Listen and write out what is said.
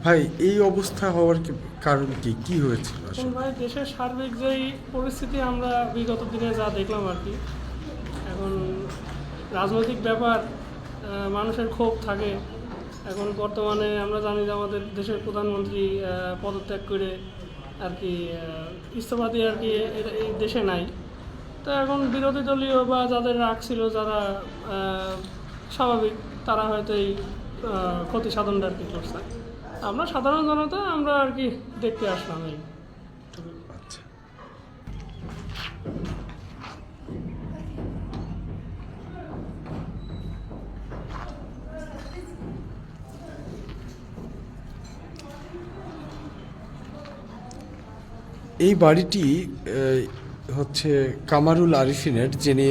ভাই এই অবস্থা হওয়ার কি কারণ কি? কি হয়েছিল আসলে? ভাই দেশের সার্বিক যেই পরিস্থিতি আমরা বিগত দিনে যা দেখলাম আর কি এখন রাজনৈতিক ব্যাপার মানুষের ক্ষোভ থাকে। এখন বর্তমানে আমরা জানি যে আমাদের দেশের প্রধানমন্ত্রী পদত্যাগ করে আর কি ইস্তফা দিয়ে আর কি এই দেশে নাই। তো এখন বিরোধী দলীয় বা যাদের রাগ ছিল যারা স্বাভাবিক তারা হয়তো এই ক্ষতি সাধনটা আর কি করছে। আমরা সাধারণ জনতা, আমরা আর কি দেখতে আসলাম এই। আচ্ছা। এই বাড়িটি হচ্ছে কামারুল আরিফিনের, যিনি